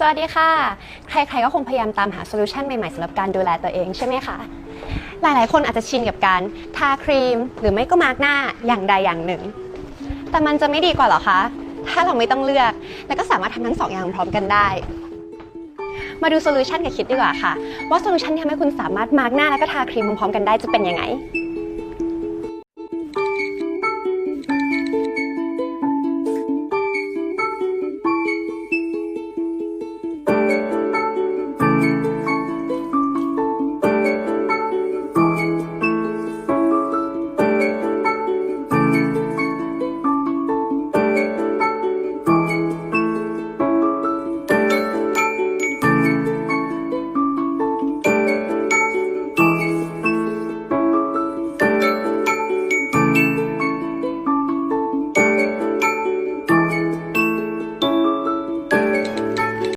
สวัสดีค่ะ ใครๆก็คงพยายามตามหาโซลูชันใหม่ๆสำหรับการดูแลตัวเองใช่ไหมคะ หลายๆ คนอาจจะชินกับการทาครีม หรือไม่ก็มาร์กหน้าอย่างใดอย่างหนึ่ง แต่มันจะไม่ดีกว่าหรอคะ ถ้าเราไม่ต้องเลือก แล้วก็สามารถทำทั้งสองอย่างพร้อมกันได้ มาดูโซลูชันกับคิดดีกว่าค่ะ ว่าโซลูชันที่ทำให้คุณสามารถมาร์กหน้าและก็ทาครีมพร้อมๆกันได้จะเป็นยังไง